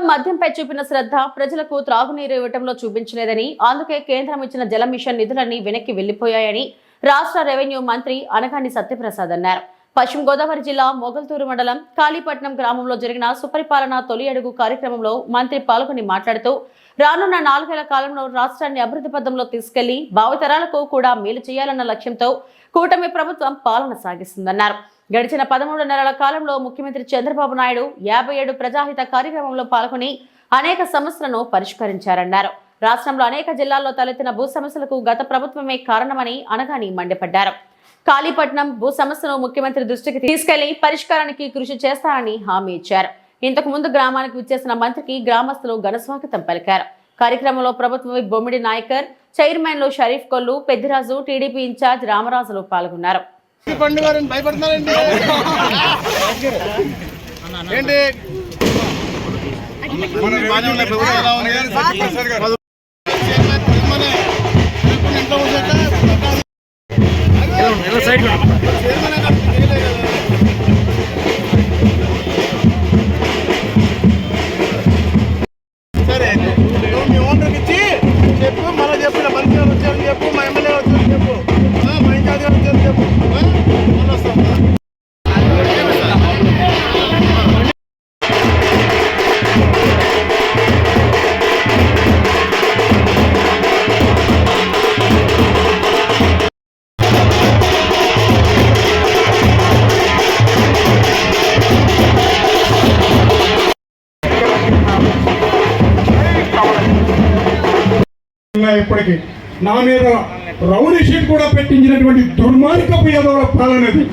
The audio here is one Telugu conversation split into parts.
ప్రభుత్వం మద్యంపై చూపిన శ్రద్ధ ప్రజలకు త్రాగునీరు ఇవ్వటంలో చూపించలేదని అందుకే కేంద్రం ఇచ్చిన జల మిషన్ నిధులన్నీ వెనక్కి వెళ్ళిపోయాయని రాష్ట్ర రెవెన్యూ మంత్రి అనగాని సత్యప్రసాద్ అన్నారు. పశ్చిమ గోదావరి జిల్లా మొగల్తూరు మండలం కాళీపట్నం గ్రామంలో జరిగిన సుపరిపాలన తొలి అడుగు కార్యక్రమంలో మంత్రి పాల్గొని మాట్లాడుతూ రానున్న నాలుగేళ్ళ కాలంలో రాష్ట్రాన్ని అభివృద్ధి పథంలో తీసుకెళ్ళి భావితరాలకు కూడా మేలు చేయాలన్న లక్ష్యంతో కూటమి ప్రభుత్వం పాలన సాగిస్తుందన్నారు. గడిచిన పదమూడు నెలల కాలంలో ముఖ్యమంత్రి చంద్రబాబు నాయుడు యాభై ఏడు ప్రజాహిత కార్యక్రమంలో పాల్గొని అనేక సమస్యలను పరిష్కరించారన్నారు. రాష్ట్రంలో అనేక జిల్లాల్లో తలెత్తిన భూ సమస్యలకు గత ప్రభుత్వమే కారణమని అనగాని మండిపడ్డారు. కాళీపట్నం భూ సమస్యను ముఖ్యమంత్రి దృష్టికి తీసుకెళ్ళి పరిష్కారానికి కృషి చేస్తారని హామీ ఇచ్చారు. ఇంతకు ముందు గ్రామానికి విచ్చేసిన మంత్రికి గ్రామస్తులు ఘనస్వాగతం పలికారు. కార్యక్రమంలో ప్రభుత్వ బొమ్మిడి నాయకర్ చైర్మన్లు షరీఫ్ కొల్లు పెద్దిరాజు టీడీపీ ఇన్ఛార్జ్ రామరాజులు పాల్గొన్నారు. ఏంటి? சைடு ఇప్పటికీ. నా మీద రౌడీ కూడా పెట్టించినటువంటి దుర్మార్గపు యదవుల పాలనది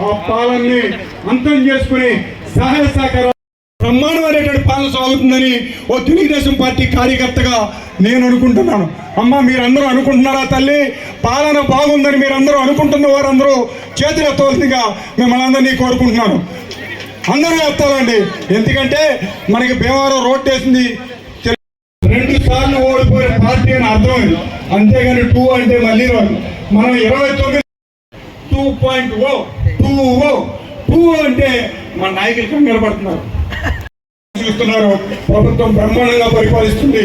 ఆ పాలనని అంతం చేసుకుని సహాయ సహకారం బ్రహ్మాండమైనటువంటి పాలన సాగుతుందని ఓ తెలుగుదేశం పార్టీ కార్యకర్తగా నేను అనుకుంటున్నాను. అమ్మ మీరందరూ అనుకుంటున్నారా తల్లి? పాలన బాగుందని మీరందరూ అనుకుంటున్న వారందరూ చేతులు ఎత్తవలసిందిగా మిమ్మల్ని అందరినీ కోరుకుంటున్నాను. అందరూ ఎత్తాలండి ఎందుకంటే మనకి భీమవరం రోడ్ వేసింది సార్లు ఓడిపోయిన పార్టీ అని అర్థమైంది. అంతేగాని టూ అంటే మళ్ళీ వాళ్ళు మనం ఇరవై తొమ్మిది two point O two O two అంటే మన నాయకులు కంగారు పడుతున్నారు. చూస్తున్నారు. ప్రభుత్వం బ్రహ్మాండంగా పరిపాలిస్తుంది.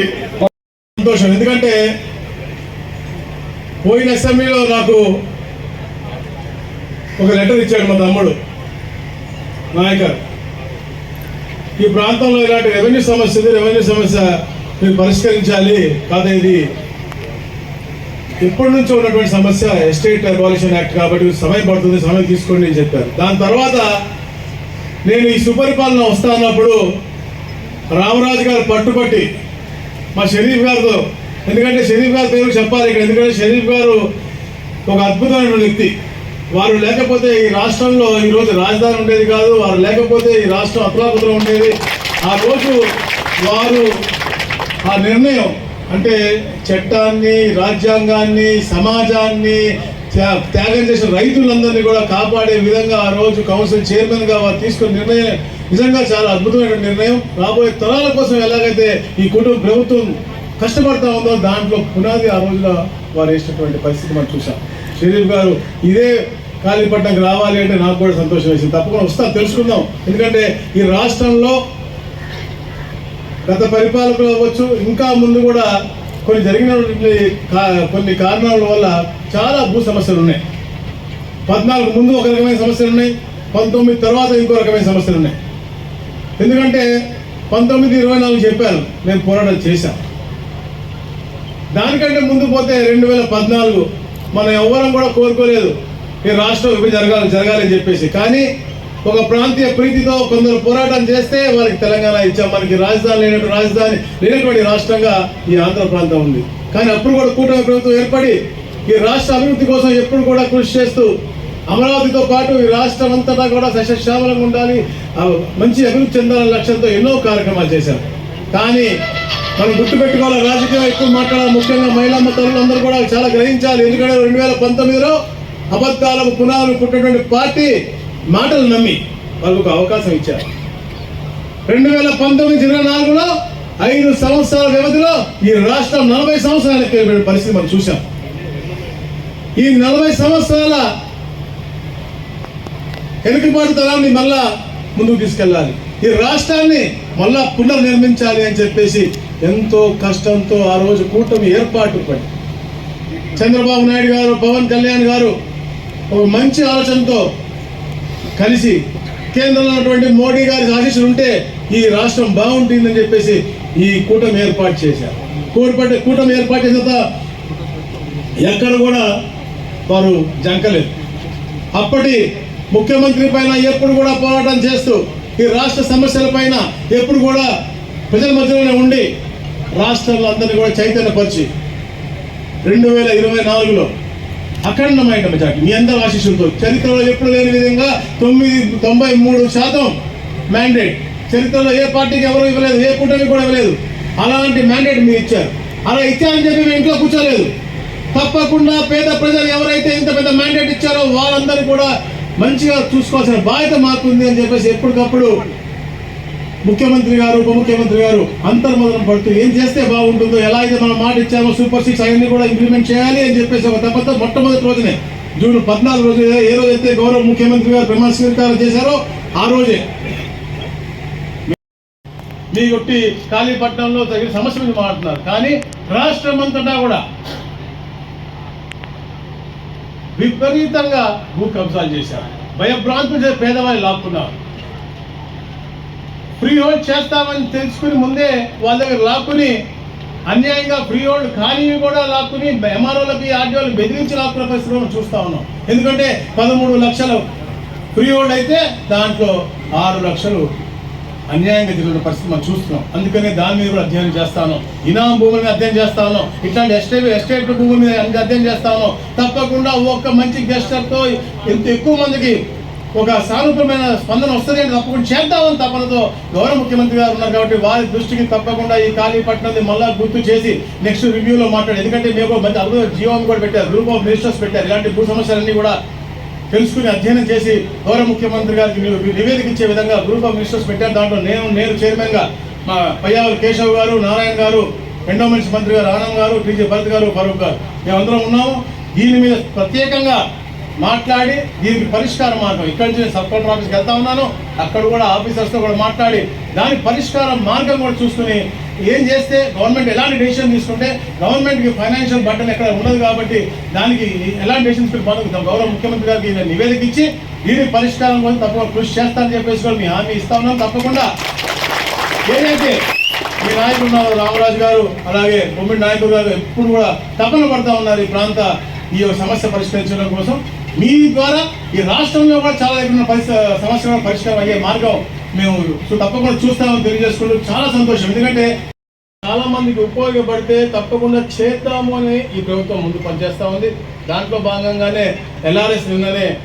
సంతోషం. ఎందుకంటే పోయిన అసెంబ్లీలో నాకు ఒక లెటర్ ఇచ్చాడు మా తమ్ముడు నాయకర్. ఈ ప్రాంతంలో ఇలాంటి రెవెన్యూ సమస్య ఉంది రెవెన్యూ సమస్య మీరు పరిష్కరించాలి. కాదా ఇది? ఎప్పటి నుంచో ఉన్నటువంటి సమస్య ఎస్టేట్ అబాలిషన్ యాక్ట్ కాబట్టి సమయం పడుతుంది సమయం తీసుకోండి అని చెప్పారు. దాని తర్వాత నేను ఈ సుపరిపాలన వస్తా అన్నప్పుడు రామరాజు గారు పట్టుబట్టి మా షరీఫ్ గారితో ఎందుకంటే షరీఫ్ గారి పేరు చెప్పాలి ఇక్కడ ఎందుకంటే షరీఫ్ గారు ఒక అద్భుతమైన వ్యక్తి. వారు లేకపోతే ఈ రాష్ట్రంలో ఈరోజు రాజధాని ఉండేది కాదు వారు లేకపోతే ఈ రాష్ట్రం అతలాకుతలం ఉండేది. ఆ రోజు వారు ఆ నిర్ణయం అంటే చట్టాన్ని రాజ్యాంగాన్ని సమాజాన్ని త్యాగం చేసిన రైతులందరినీ కూడా కాపాడే విధంగా ఆ రోజు కౌన్సిల్ చైర్మన్గా వారు తీసుకున్న నిర్ణయం నిజంగా చాలా అద్భుతమైన నిర్ణయం. రాబోయే తరాల కోసం ఎలాగైతే ఈ కుటుంబ ప్రభుత్వం కష్టపడతా ఉందో దాంట్లో పునాది ఆ రోజులో వారు వేసినటువంటి పరిస్థితి మనం చూసాం షరీఫ్ గారు ఇదే కాళీపట్నంకి రావాలి అంటే నాకు కూడా సంతోషం వేసింది. తప్పకుండా వస్తాం తెలుసుకుందాం. ఎందుకంటే ఈ రాష్ట్రంలో గత పరిపాలకులు అవ్వచ్చు ఇంకా ముందు కూడా కొన్ని జరిగిన కొన్ని కారణాల వల్ల చాలా భూ సమస్యలు ఉన్నాయి. పద్నాలుగు ముందు ఒక రకమైన సమస్యలు ఉన్నాయి పంతొమ్మిది తర్వాత ఇంకో రకమైన సమస్యలు ఉన్నాయి. ఎందుకంటే పంతొమ్మిది ఇరవై నాలుగు చెప్పాను నేను పోరాటం చేశాను. దానికంటే ముందు పోతే రెండు వేల పద్నాలుగు మనం ఎవ్వరం కూడా కోరుకోలేదు ఈ రాష్ట్రం విభజన జరగాలి జరగాలని చెప్పేసి. కానీ ఒక ప్రాంతీయ ప్రీతితో కొందరు పోరాటం చేస్తే వాళ్ళకి తెలంగాణ ఇచ్చాం. మనకి రాజధాని లేనటువంటి రాజధాని లేనటువంటి రాష్ట్రంగా ఈ ఆంధ్ర ప్రాంతం ఉంది. కానీ అప్పుడు కూడా కూటమి ప్రభుత్వం ఏర్పడి ఈ రాష్ట్ర అభివృద్ధి కోసం ఎప్పుడు కూడా కృషి చేస్తూ అమరావతితో పాటు ఈ రాష్ట్రం అంతటా కూడా సస్యశ్యామలంగా ఉండాలి. మంచి అభివృద్ధి చెందాలనే లక్ష్యంతో ఎన్నో కార్యక్రమాలు చేశారు కానీ మనం గుర్తుపెట్టుకోవాలి రాజకీయం ఎక్కువ మాట్లాడాలి. ముఖ్యంగా మహిళా అందరూ కూడా చాలా గ్రహించాలి. ఎందుకంటే రెండు వేల పంతొమ్మిదిలో అబద్ధాలకు పునాదులు పుట్టినటువంటి పార్టీ మాటలు నమ్మి వాళ్ళకు ఒక అవకాశం ఇచ్చారు. రెండు వేల పంతొమ్మిది ఇరవై నాలుగులో ఐదు సంవత్సరాల వ్యవధిలో ఈ రాష్ట్రం నలభై సంవత్సరాలకి పరిస్థితి మనం చూసాం ఈ నలభై సంవత్సరాల వెనుకబాటు తరాన్ని మళ్ళా ముందుకు తీసుకెళ్ళాలి. ఈ రాష్ట్రాన్ని మళ్ళా పునర్నిర్మించాలి అని చెప్పేసి ఎంతో కష్టంతో ఆ రోజు కూటమి ఏర్పాటు పడి చంద్రబాబు నాయుడు గారు పవన్ కళ్యాణ్ గారు ఒక మంచి ఆలోచనతో కలిసి కేంద్రంలో ఉన్నటువంటి మోడీ గారి ఆశీస్సులు ఉంటే ఈ రాష్ట్రం బాగుంటుందని చెప్పేసి ఈ కూటమి ఏర్పాటు చేశారు. కూటమి కూటమి ఏర్పాటు చేసిన తర్వాత ఎక్కడ కూడా వారు జంకలేదు. అప్పటి ముఖ్యమంత్రి పైన ఎప్పుడు కూడా పోరాటం చేస్తూ ఈ రాష్ట్ర సమస్యల పైన ఎప్పుడు కూడా ప్రజల మధ్యలోనే ఉండి రాష్ట్రంలో అందరినీ కూడా చైతన్యపరిచి రెండు వేల ఇరవై నాలుగులో అఖండమైన మెజార్టీ. మీ అందరి ఆశీస్సులతో. చరిత్రలో ఎప్పుడు లేని విధంగా తొమ్మిది తొంభై మూడు శాతం మ్యాండేట్ చరిత్రలో ఏ పార్టీకి ఎవరు ఇవ్వలేదు ఏ కూటమి కూడా ఇవ్వలేదు. అలాంటి మ్యాండేట్ మీరు ఇచ్చారు. అలా ఇచ్చారని చెప్పి మేము ఇంట్లో కూర్చోలేదు. తప్పకుండా పేద ప్రజలు ఎవరైతే ఇంత పెద్ద మ్యాండేట్ ఇచ్చారో వాళ్ళందరూ కూడా మంచిగా చూసుకోవాల్సిన బాధ్యత మాకుంది అని చెప్పేసి ఎప్పటికప్పుడు ముఖ్యమంత్రి గారు ఉప ముఖ్యమంత్రి గారు అంతర్మదనం పడుతూ ఏం చేస్తే బాగుంటుందో ఎలా అయితే మనం మాట ఇచ్చామో సూపర్ సిక్స్ అవన్నీ కూడా ఇంప్లిమెంట్ చేయాలి అని చెప్పేసి ఒక తప్పతో మొట్టమొదటి రోజునే జూన్ పద్నాలుగు రోజు ఏ రోజైతే గౌరవ ముఖ్యమంత్రి గారు ప్రమాణ స్వీకారం చేశారో ఆ రోజే. మీ కొట్టి కాళీపట్నంలో తగిన సమస్య మీద మాట్లాడుతున్నారు. కానీ రాష్ట్రం అంతటా కూడా విపరీతంగా భూ కబ్జాలు చేశారు. భయభ్రాంతులు పేదవాళ్ళు లాక్కున్నారు. ఫ్రీ హోల్డ్ చేస్తామని తెలుసుకుని ముందే వాళ్ళ దగ్గర లాక్కుని అన్యాయంగా ఫ్రీ హోల్డ్ కానీ కూడా లాక్కుని ఎంఆర్ఓలకి ఆర్డీఓలకు బెదిరించి లాక్కున్న పరిస్థితులను చూస్తా ఉన్నాం. ఎందుకంటే పదమూడు లక్షలు ఫ్రీ హోల్డ్ అయితే దాంట్లో ఆరు లక్షలు అన్యాయంగా జరిగిన పరిస్థితి మనం చూస్తున్నాం. అందుకనే దాని మీద కూడా అధ్యయనం చేస్తాను ఇనాం భూముల మీద అధ్యయనం చేస్తాను ఇట్లాంటి ఎస్టేట్ ఎస్టేట్ భూముల మీద అధ్యయనం చేస్తాను తప్పకుండా ఒక్క మంచి గెస్టర్తో ఎంత ఎక్కువ మందికి ఒక సానుకూలమైన స్పందన వస్తుంది అని తప్పకుండా చేద్దామని తపనతో గౌరవ ముఖ్యమంత్రి గారు ఉన్నారు కాబట్టి వారి దృష్టికి తప్పకుండా ఈ కాళీపట్నాన్ని మళ్ళా గుర్తు చేసి నెక్స్ట్ రివ్యూలో మాట్లాడు. ఎందుకంటే మేము మంచి అభివృద్ధి జీవం కూడా పెట్టారు గ్రూప్ ఆఫ్ మినిస్టర్స్ పెట్టారు. ఇలాంటి భూ సమస్యలన్నీ కూడా తెలుసుకుని అధ్యయనం చేసి గౌరవ ముఖ్యమంత్రి గారికి నివేదిక ఇచ్చే విధంగా గ్రూప్ ఆఫ్ మినిస్టర్స్ పెట్టారు. దాంట్లో నేను నేను చైర్మన్గా మా పయ్యావల్ కేశవ్ గారు నారాయణ గారు ఎండోమెంట్స్ మంత్రి గారు ఆనంద్ గారు టీజీ భరత్ గారు ఫరూక్ గారు. మేమందరం ఉన్నాము. దీని మీద ప్రత్యేకంగా మాట్లాడి దీనికి పరిష్కార మార్గం. ఇక్కడి నుంచి సబ్ కలెక్టర్ ఆఫీస్కి వెళ్తా ఉన్నాను. అక్కడ కూడా ఆఫీసర్స్తో కూడా మాట్లాడి దాని పరిష్కార మార్గం కూడా చూసుకుని ఏం చేస్తే గవర్నమెంట్ ఎలాంటి డెసిషన్ తీసుకుంటే గవర్నమెంట్కి ఫైనాన్షియల్ బటన్ ఎక్కడ ఉండదు కాబట్టి దానికి ఎలాంటి డెసిషన్ తీసుకుంటే గౌరవ ముఖ్యమంత్రి గారికి నివేదిక ఇచ్చి దీని పరిష్కారం కోసం తప్పకుండా కృషి చేస్తానని చెప్పేసి కూడా మీ హామీ ఇస్తా ఉన్నాం తప్పకుండా. ఏదైతే మీ నాయకులు ఉన్నారు రామరాజు గారు అలాగే బొమ్మిడి నాయకులు గారు ఎప్పుడు కూడా తపన పడతా ఉన్నారు ఈ ప్రాంత ఈ యొక్క సమస్య పరిష్కరించడం కోసం. మీ ద్వారా ఈ రాష్ట్రంలో కూడా చాలా దగ్గర ఉన్న పరిస్థితి సమస్యల పరిష్కారం అయ్యే మార్గం మేము చూ- తప్పకుండా చూస్తామని తెలియజేసుకుంటూ చాలా సంతోషం. ఎందుకంటే చాలా మందికి ఉపయోగపడితే తప్పకుండా చేద్దాము అని ఈ ప్రభుత్వం ముందు పనిచేస్తూ ఉంది. దాంట్లో భాగంగానే ఎల్ఆర్ఎస్ నిన్ననే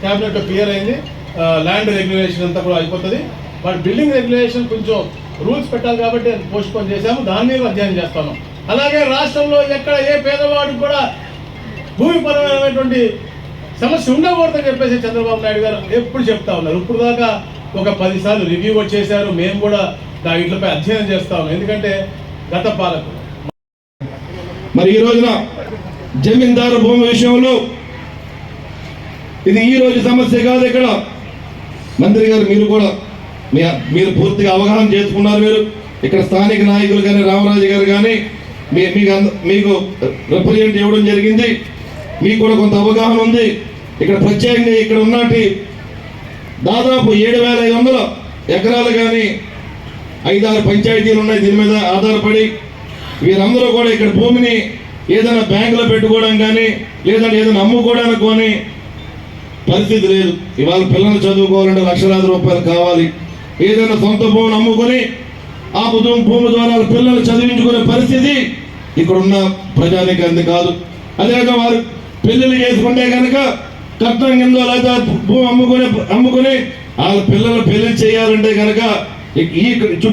క్యాబినెట్ క్లియర్ అయింది. ల్యాండ్ రెగ్యులేషన్ అంతా కూడా అయిపోతుంది. బట్ బిల్డింగ్ రెగ్యులేషన్ కొంచెం రూల్స్ పెట్టాలి కాబట్టి పోస్ట్ పోన్ చేశాము. దాని మీద అధ్యయనం చేస్తాము అలాగే రాష్ట్రంలో ఎక్కడ ఏ పేదవాడికి కూడా భూమిపరమైనటువంటి సమస్య ఉండకూడదని చెప్పేసి చంద్రబాబు నాయుడు గారు ఎప్పుడు చెప్తా ఉన్నారు. ఇప్పుడు దాకా ఒక పదిసార్లు రివ్యూ కూడా చేశారు. మేము కూడా దా వీటిపై అధ్యయనం చేస్తా ఉన్నాం. ఎందుకంటే గత పాలకులు. మరి ఈ రోజున జమీందారు భూమి విషయంలో ఇది ఈ రోజు సమస్య కాదు ఇక్కడ. మంత్రి గారు మీరు కూడా మీ మీరు పూర్తిగా అవగాహన చేసుకున్నారు మీరు. ఇక్కడ స్థానిక నాయకులు కానీ రామరాజు గారు కానీ మీ మీకు మీకు రిప్రజెంట్ ఇవ్వడం జరిగింది. మీకు కూడా కొంత అవగాహన ఉంది. ఇక్కడ ప్రత్యేకంగా ఇక్కడ ఉన్నటి దాదాపు ఏడు వేల ఐదు వందల ఎకరాలు కానీ ఐదారు పంచాయతీలు ఉన్నాయి. దీని మీద ఆధారపడి వీరందరూ కూడా ఇక్కడ భూమిని ఏదైనా బ్యాంకులో పెట్టుకోవడం కానీ లేదంటే ఏదైనా అమ్ముకోవడానికి కానీ పరిస్థితి లేదు. ఇవాళ పిల్లలు చదువుకోవాలంటే లక్షలాది రూపాయలు కావాలి. ఏదైనా సొంత భూమిని అమ్ముకొని ఆ భూమి భూమి ద్వారా పిల్లలు చదివించుకునే పరిస్థితి ఇక్కడ ఉన్న ప్రజానికి అంది కాదు అదేవిధంగా వారు పెళ్ళిళ్ళు చేసుకుంటే కనుక కట్నం కింద లేదా భూమి అమ్ముకునే అమ్ముకుని వాళ్ళ పిల్లలు పెళ్ళి చేయాలంటే కనుక ఈ ఈ చుట్టూ